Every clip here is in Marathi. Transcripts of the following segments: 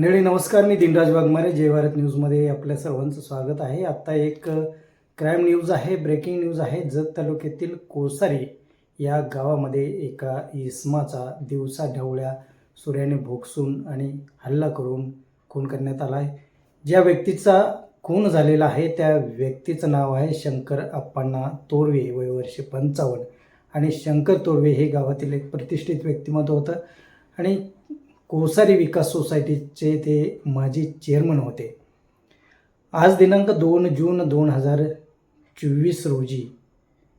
मंडळी नमस्कार. मी दिनराज वाघमारे जय भारत न्यूजमध्ये आपल्या सर्वांचं स्वागत आहे. आत्ता एक क्राईम न्यूज आहे ब्रेकिंग न्यूज आहे. जत तालुक्यातील कोसारी या गावामध्ये एका इसमाचा दिवसा ढवळ्या सूर्याने भोगसून आणि हल्ला करून खून करण्यात आला आहे. ज्या व्यक्तीचा खून झालेला आहे त्या व्यक्तीचं नाव आहे शंकर अप्पांना तोरवे वय वर्ष पंचावन्न. आणि शंकर तोरवे हे गावातील एक प्रतिष्ठित व्यक्तिमत्व होतं. आणि कोसारी विकास सोसायटीचे ते माजी चेअरमन होते. आज दिनांक दोन जून दोन हजार चोवीस रोजी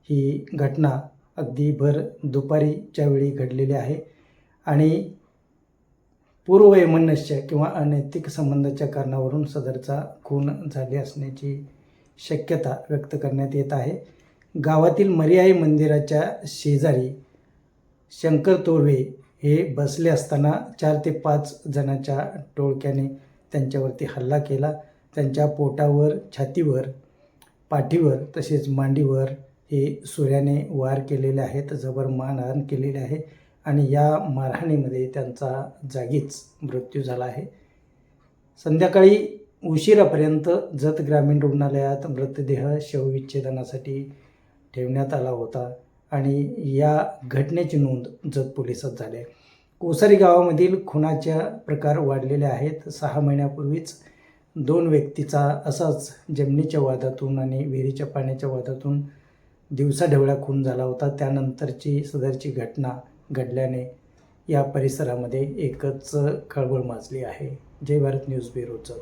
ही घटना अगदी भर दुपारीच्या वेळी घडलेली आहे आणि पूर्ववैमनस्य किंवा अनैतिक संबंधाच्या कारणावरून सदरचा खून झाले असण्याची शक्यता व्यक्त करण्यात येत आहे. गावातील मर्याई मंदिराच्या शेजारी शंकर तोरवे हे बसले असताना चार ते पाच जणांच्या टोळक्याने त्यांच्यावरती हल्ला केला. त्यांच्या पोटावर छातीवर पाठीवर तसेच मांडीवर हे सूर्याने वार केलेले आहेत जबर मारहाण केलेले आहे आणि या मारहाणीमध्ये त्यांचा जागीच मृत्यू झाला आहे. संध्याकाळी उशिरापर्यंत जत ग्रामीण रुग्णालयात मृतदेह शवविच्छेदनासाठी ठेवण्यात आला होता. आणि या घटनेची नोंद जत पोलिसात झाली आहे. कोसारी गावामधील खुनाच्या प्रकार वाढलेले आहेत. सहा महिन्यापूर्वीच दोन व्यक्तीचा असाच जमिनीच्या वादातून आणि विहिरीच्या पाण्याच्या वादातून दिवसाढवळा खून झाला होता. त्यानंतरची सदरची घटना घडल्याने या परिसरामध्ये एकच खळबळ माजली आहे. जय भारत न्यूज ब्युरोचं